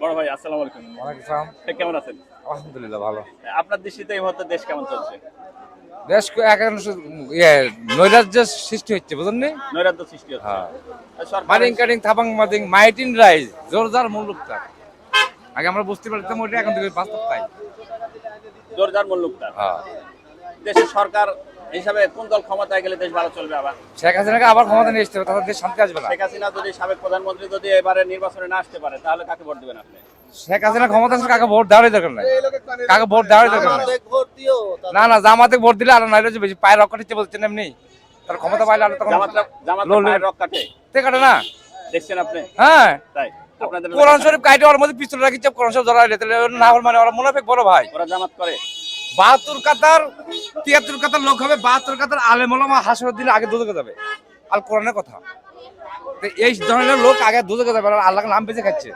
বড় ভাই আসসালামু আলাইকুম। ওয়ালাইকুম কেমন আছেন? আলহামদুলিল্লাহ ভালো। আপনার দৃষ্টিতে এই মুহূর্তে দেশ কেমন চলছে? দেশ এখন ইয়ে নৈরাজ্যের সৃষ্টি হচ্ছে বুঝলেন নি? নৈরাজ্য সৃষ্টি হচ্ছে। হ্যাঁ। মারিং কাটিং থাপাং মাদিং মাইটিন রাইজ জোরদার মুলুকটা আগে আমরা বুঝতে পারতাম ওইটা এখন থেকে বাস্তব তাই। জোরদার মল্লুকদার হ্যাঁ। দেশের সরকার হিসাবে কোন দল ক্ষমতায় গেলে দেশ ভালো চলবে আবার? শেখ হাসিনাকে আবার ক্ষমতা নিয়ে আসতে হবে তাদের দেশ শান্তি আসবে না। শেখ হাসিনা যদি সাবেক প্রধানমন্ত্রী যদি এবারে নির্বাচনে না আসতে পারে তাহলে কাকে ভোট দিবেন আপনি? শেখ হাসিনা ক্ষমতা আসলে কাকে ভোট দেওয়ারই দরকার নাই। কাকে ভোট দেওয়ারই দরকার নাই। না না জামাতে ভোট দিলে আর নাইলে বেশি পায়ের রক্ষা দিতে বলছেন এমনি। তার ক্ষমতা পাইলে আর তখন জামাত জামাত লোল- কাটে। তে কাটে না। দেখছেন আপনি? হ্যাঁ। তাই কোরআন শরীফ কাইটে ওর মধ্যে পিস্তল রাখি চাপ কোরআন শরীফ তাহলে না হল মানে ওরা মুনাফিক বড় ভাই। ওরা জামাত করে। বাহাত্তর কাতার, তিয়াত্তর কাতার লোক হবে, বাহাত্তর কাতার আলেমলমা হাসর দিলে আগে দুধকে যাবে। আর কোরআনের কথা। এই ধরনের লোক আগে দুধকে যাবে আর আল্লাহকে নাম বেঁচে খাচ্ছে।